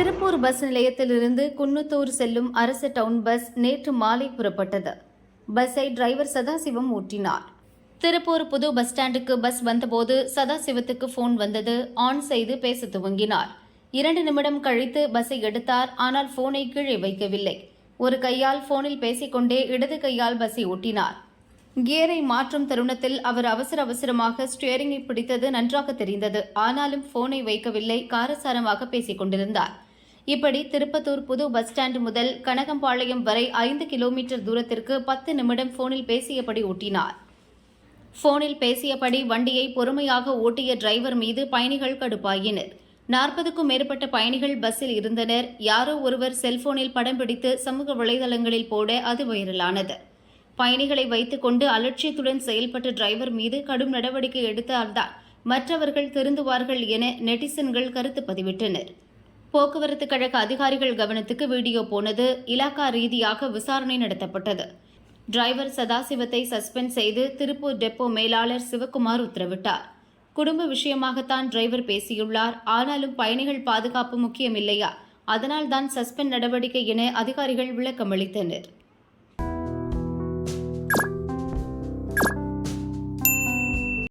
Tiruppur bus நிலையத்திலிருந்து குன்னத்தூர் செல்லும் அரசு டவுன் பஸ் நேற்று மாலை புறப்பட்டது. பஸ்ஸை டிரைவர் சதாசிவம் ஓட்டினார் திருப்பூர் புது பஸ் ஸ்டாண்டுக்கு பஸ் வந்தபோது சதாசிவத்துக்கு ஃபோன் வந்தது. ஆன் செய்து பேச துவங்கினார். இரண்டு நிமிடம் கழித்து பஸ்ஸை எடுத்தார். ஆனால் போனை கீழே வைக்கவில்லை. ஒரு கையால் போனில் பேசிக்கொண்டே இடது கையால் பஸ்ஸை ஓட்டினார். கியரை மாற்றும் தருணத்தில் அவர் அவசர அவசரமாக ஸ்டியரிங்கை பிடித்தது நன்றாக தெரிந்தது. ஆனாலும் போனை வைக்கவில்லை. காரசாரமாக பேசிக் கொண்டிருந்தார் இப்படி திருப்பத்தூர் புது பஸ் ஸ்டாண்ட் முதல் கனகம்பாளையம் வரை ஐந்து கிலோமீட்டர் தூரத்திற்கு பத்து நிமிடம் போனில் பேசியபடி ஓட்டினார். போனில் பேசியபடி வண்டியை பொறுமையாக ஓட்டிய டிரைவர் மீது பயணிகள் கடுப்பாயினர். நாற்பதுக்கும் மேற்பட்ட பயணிகள் பஸ்ஸில் இருந்தனர். யாரோ ஒருவர் செல்போனில் படம் பிடித்து சமூக வலைதளங்களில் போட அது வைரலானது. பயணிகளை வைத்துக்கொண்டு அலட்சியத்துடன் செயல்பட்ட டிரைவர் மீது கடும் நடவடிக்கை எடுத்தால்தான் மற்றவர்கள் திருந்துவார்கள் என நெட்டிசன்கள் கருத்து பதிவிட்டனர். போக்குவரத்து கழக அதிகாரிகள் கவனத்துக்கு வீடியோ போனது இலாக்கா ரீதியாக விசாரணை நடத்தப்பட்டது. டிரைவர் சதாசிவத்தை சஸ்பெண்ட் செய்து திருப்பூர் டெப்போ மேலாளர் சிவக்குமார் உத்தரவிட்டார். குடும்ப விஷயமாகத்தான் டிரைவர் பேசியுள்ளார். ஆனாலும் பயணிகள் பாதுகாப்பு முக்கியமில்லையா அதனால்தான் சஸ்பெண்ட் நடவடிக்கை என அதிகாரிகள் விளக்கமளித்தனர்.